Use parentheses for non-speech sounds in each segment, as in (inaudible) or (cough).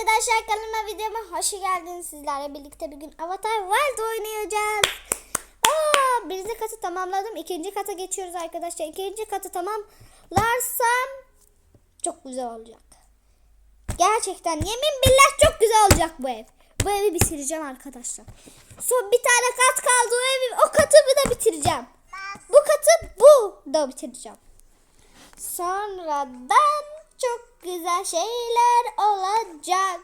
Arkadaşlar kanalıma videoma hoş geldiniz sizlerle birlikte bir gün Avatar World oynayacağız. Aa, birinci katı tamamladım. İkinci kata geçiyoruz arkadaşlar. İkinci katı tamamlarsam çok güzel olacak. Gerçekten yemin billah çok güzel olacak bu ev. Bu evi bitireceğim arkadaşlar. Son bir tane kat kaldı o evi. O katı bir de bitireceğim. Bu katı bu da bitireceğim. Sonradan çok güzel şeyler olacak.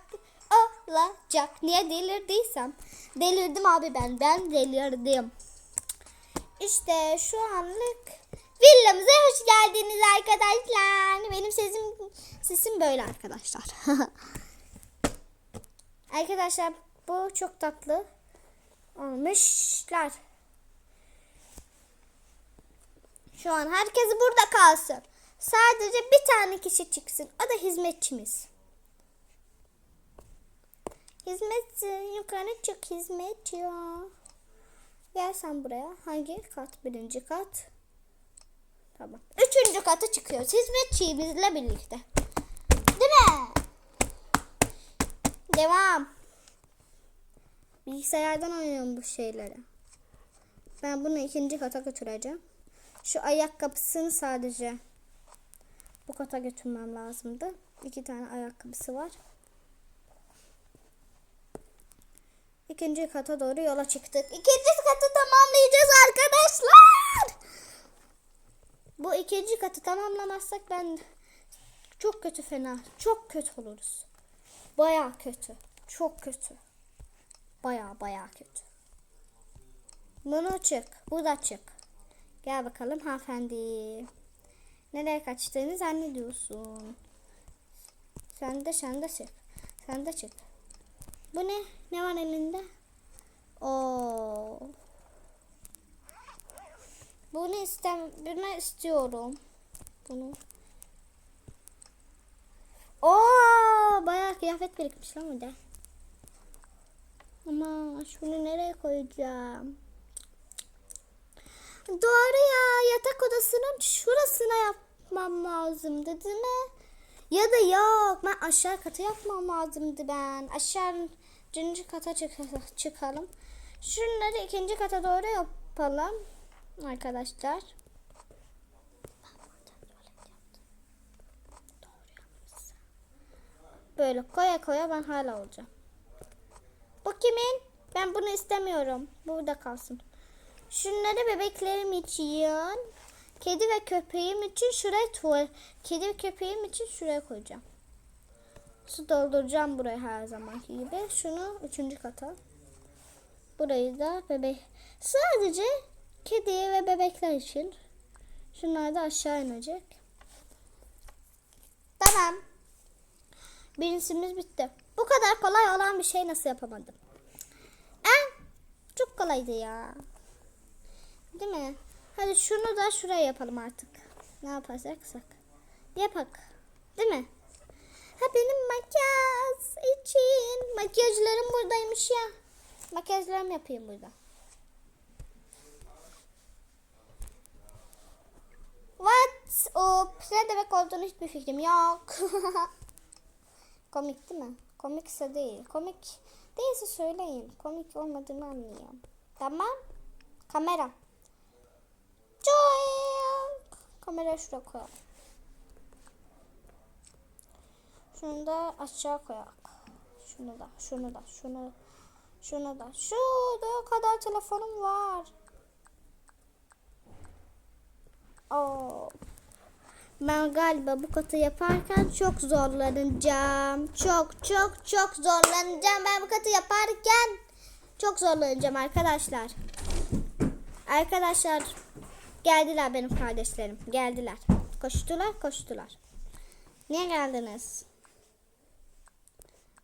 Olacak. Niye delirdiysem. Delirdim abi ben. Ben delirdim. İşte şu anlık villamıza hoş geldiniz arkadaşlar. Benim sesim sesim böyle arkadaşlar. (laughs) arkadaşlar bu çok tatlı olmuşlar. Şu an herkes burada kalsın. Sadece bir tane kişi çıksın. O da hizmetçimiz. Hizmetçi yukarı çık hizmetçi ya. Gel sen buraya. Hangi kat? Birinci kat. Tamam. Üçüncü kata çıkıyoruz. Hizmetçimizle birlikte. Değil mi? Devam. Bilgisayardan oynuyorum bu şeyleri. Ben bunu ikinci kata götüreceğim. Şu ayakkabısını sadece bu kata götürmem lazımdı. İki tane ayakkabısı var. İkinci kata doğru yola çıktık. İkinci katı tamamlayacağız arkadaşlar. Bu ikinci katı tamamlamazsak ben çok kötü fena. Çok kötü oluruz. Baya kötü. Çok kötü. Baya baya kötü. Bunu çık. Bu da çık. Gel bakalım hanımefendi. Nereye kaçtığını zannediyorsun. Sen de sen de çık. Sen de çık. Bu ne? Ne var elinde? Oo. Bunu istem bunu istiyorum. Bunu. Oo, bayağı kıyafet birikmiş lan burada. Ama şunu nereye koyacağım? Doğru ya yatak odasının şurasına yapmam lazımdı değil mi? Ya da yok ben aşağı kata yapmam lazımdı ben. Aşağı birinci kata çık- çıkalım. Şunları ikinci kata doğru yapalım arkadaşlar. Böyle koya koya ben hala olacağım. Bu kimin? Ben bunu istemiyorum. Burada kalsın. Şunları bebeklerim için, kedi ve köpeğim için şuraya tuval, kedi ve köpeğim için şuraya koyacağım. Su dolduracağım buraya her zamanki gibi. Şunu üçüncü kata. Burayı da bebek. Sadece kedi ve bebekler için. Şunlar da aşağı inecek. Tamam. Birincisimiz bitti. Bu kadar kolay olan bir şey nasıl yapamadım? Eh, çok kolaydı ya. Değil mi? Hadi şunu da şuraya yapalım artık. Ne yaparsak Yapak. Değil mi? Ha benim makyaj için. Makyajlarım buradaymış ya. Makyajlarımı yapayım burada. What? O ne demek olduğunu hiçbir fikrim yok. (laughs) Komik değil mi? Komikse değil. Komik değilse söyleyin. Komik olmadığını anlayayım. Tamam. Kamera. Joy. Kamerayı şuraya koyalım. Şunu da aşağı koyalım. Şunu da, şunu da, şunu, şunu da. Şurada kadar telefonum var. Oo. Ben galiba bu katı yaparken çok zorlanacağım. Çok çok çok zorlanacağım. Ben bu katı yaparken çok zorlanacağım arkadaşlar. Arkadaşlar geldiler benim kardeşlerim. Geldiler. Koştular koştular. Niye geldiniz?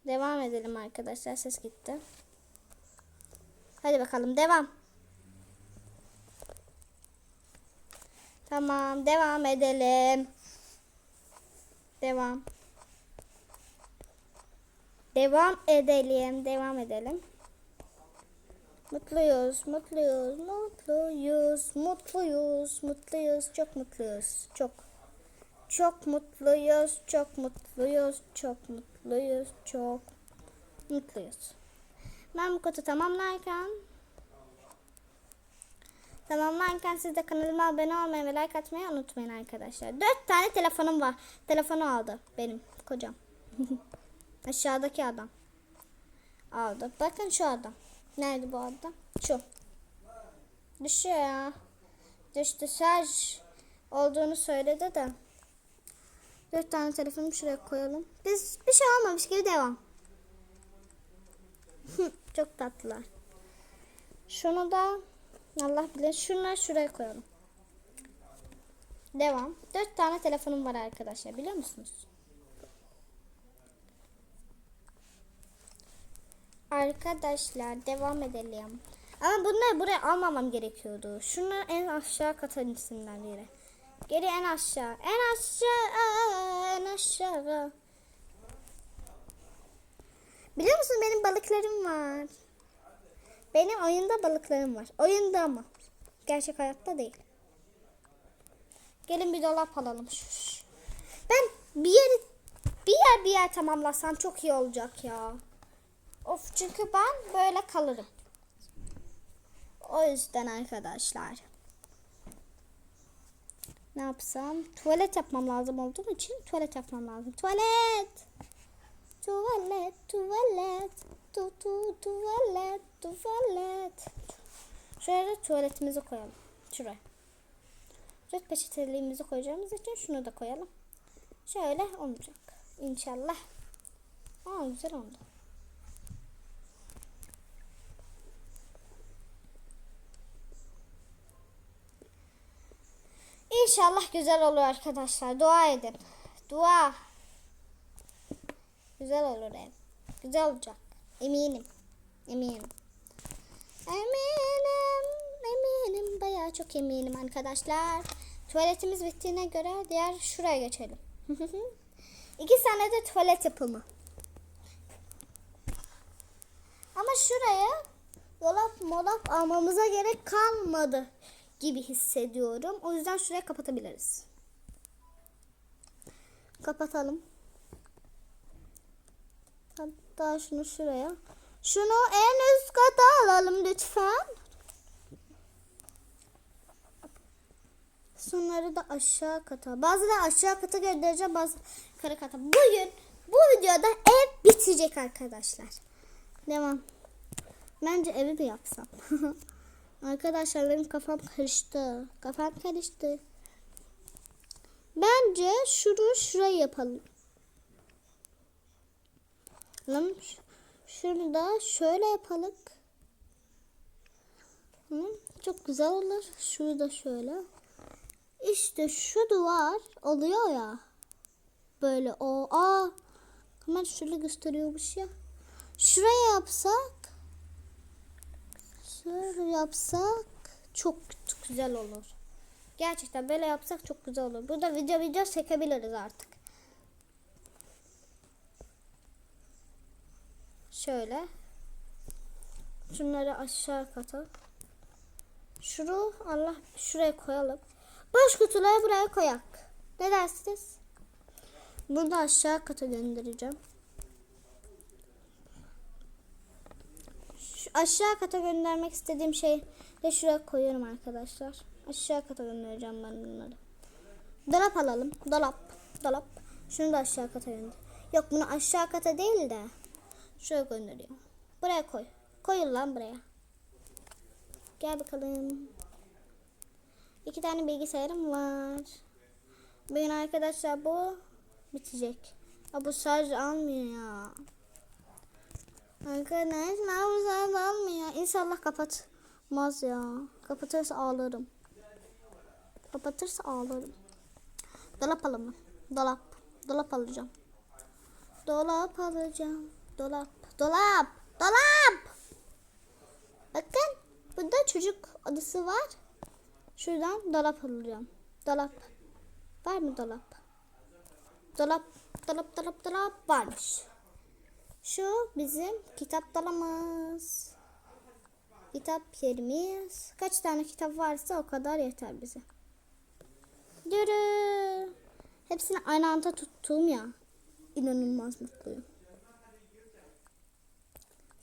Devam edelim arkadaşlar. Ses gitti. Hadi bakalım devam. Tamam devam edelim. Devam. Devam edelim. Devam edelim. Mutluyuz, mutluyuz, mutluyuz, mutluyuz, mutluyuz, çok mutluyuz, çok. Çok mutluyuz, çok mutluyuz, çok mutluyuz. Çok mutluyuz. Ben bu kutu tamamlarken tamamlarken siz de kanalıma abone olmayı ve like atmayı unutmayın arkadaşlar. Dört tane telefonum var. Telefonu aldı benim kocam. (laughs) Aşağıdaki adam. Aldı. Bakın şu adam. Nerede bu adam? Şu. Düşüyor ya. Düştü. Şarj olduğunu söyledi de. Dört tane telefonu şuraya koyalım. Biz bir şey olmamış gibi devam. Çok tatlılar. Şunu da Allah bilir. Şunları şuraya koyalım. Devam. Dört tane telefonum var arkadaşlar. Biliyor musunuz? Arkadaşlar devam edelim. Ama bunları buraya almamam gerekiyordu. Şunu en aşağı katan isimler yere. Geri en aşağı. En aşağı. En aşağı. Biliyor musun benim balıklarım var. Benim oyunda balıklarım var. Oyunda ama. Gerçek hayatta değil. Gelin bir dolap alalım. Ben bir yeri bir yer bir yer tamamlasam çok iyi olacak ya. Of çünkü ben böyle kalırım. O yüzden arkadaşlar. Ne yapsam? Tuvalet yapmam lazım olduğum için tuvalet yapmam lazım. Tuvalet! Tuvalet, tuvalet, tu tu tuvalet, tuvalet. Şuraya da tuvaletimizi koyalım. Şuraya. Dört peçeteliğimizi koyacağımız için şunu da koyalım. Şöyle olacak. İnşallah. Aa güzel oldu. İnşallah güzel olur arkadaşlar. Dua edin. Dua. Güzel olur ev. Güzel olacak. Eminim. Eminim. Eminim. Eminim. Bayağı çok eminim arkadaşlar. Tuvaletimiz bittiğine göre diğer şuraya geçelim. (laughs) İki tane de tuvalet yapımı. Ama şuraya dolap molap almamıza gerek kalmadı gibi hissediyorum. O yüzden şuraya kapatabiliriz. Kapatalım. Hatta şunu şuraya. Şunu en üst kata alalım lütfen. Şunları da aşağı kata. Bazıları aşağı kata göndereceğim bazı yukarı kata. Bugün bu videoda ev bitecek arkadaşlar. Devam. Bence evi mi yapsam? (laughs) arkadaşlar benim kafam karıştı. Kafam karıştı. Bence şunu şuraya yapalım. Şunu da şöyle yapalım. Hı, çok güzel olur. Şunu da şöyle. İşte şu duvar oluyor ya. Böyle o. Aa. Hemen şöyle gösteriyormuş ya. Şuraya yapsak. Şöyle yapsak. Çok güzel olur. Gerçekten böyle yapsak çok güzel olur. Burada video video çekebiliriz artık. Şöyle. Şunları aşağı kata. Şunu Allah şuraya koyalım. Boş kutuları buraya koyak. Ne dersiniz? Bunu da aşağı kata göndereceğim. Şu aşağı kata göndermek istediğim şey de şuraya koyuyorum arkadaşlar. Aşağı kata göndereceğim ben bunları. Dolap alalım. Dolap. Dolap. Şunu da aşağı kata gönder. Yok bunu aşağı kata değil de şuraya gönderiyorum. Buraya koy. Koyun lan buraya. Gel bakalım. İki tane bilgisayarım var. Bugün arkadaşlar bu bitecek. Ha bu şarj almıyor ya. Arkadaşlar bu şarj almıyor. İnşallah kapatmaz ya. Kapatırsa ağlarım. Kapatırsa ağlarım. Dolap alalım. Dolap. Dolap alacağım. Dolap alacağım. Dolap. Dolap. Dolap. Bakın. Burada çocuk odası var. Şuradan dolap alacağım. Dolap. Var mı dolap? Dolap. Dolap dolap dolap varmış. Şu bizim kitap dolabımız. Kitap yerimiz. Kaç tane kitap varsa o kadar yeter bize. Yürü. Hepsini aynı anda tuttuğum ya. İnanılmaz mutluyum.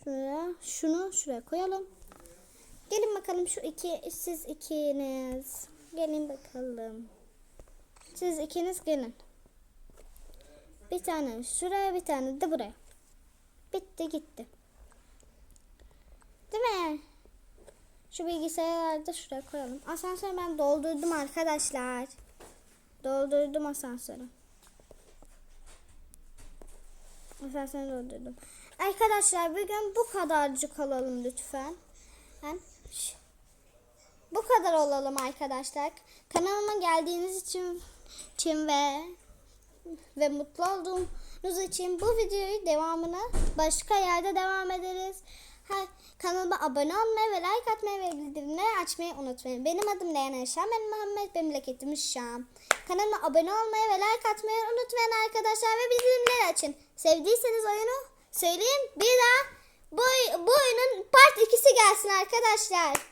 Şuraya, şunu şuraya koyalım. Gelin bakalım şu iki, siz ikiniz. Gelin bakalım. Siz ikiniz gelin. Bir tane şuraya bir tane de buraya. Bitti gitti. Değil mi? Şu bilgisayarları da şuraya koyalım. Asansörü ben doldurdum arkadaşlar. Doldurdum asansörü. Asansörü doldurdum. Arkadaşlar bugün bu kadarcık olalım lütfen. Bu kadar olalım arkadaşlar. Kanalıma geldiğiniz için, için ve ve mutlu olduğunuz için bu videoyu devamını başka yerde devam ederiz. Ha, kanalıma abone olmayı ve like atmayı ve bildirimleri açmayı unutmayın. Benim adım Leyla Şam, ben Muhammed, memleketim Şam. Kanalıma abone olmayı ve like atmayı unutmayın arkadaşlar ve bildirimleri açın. Sevdiyseniz oyunu söyleyeyim bir daha bu, bu oyunun part 2'si gelsin arkadaşlar.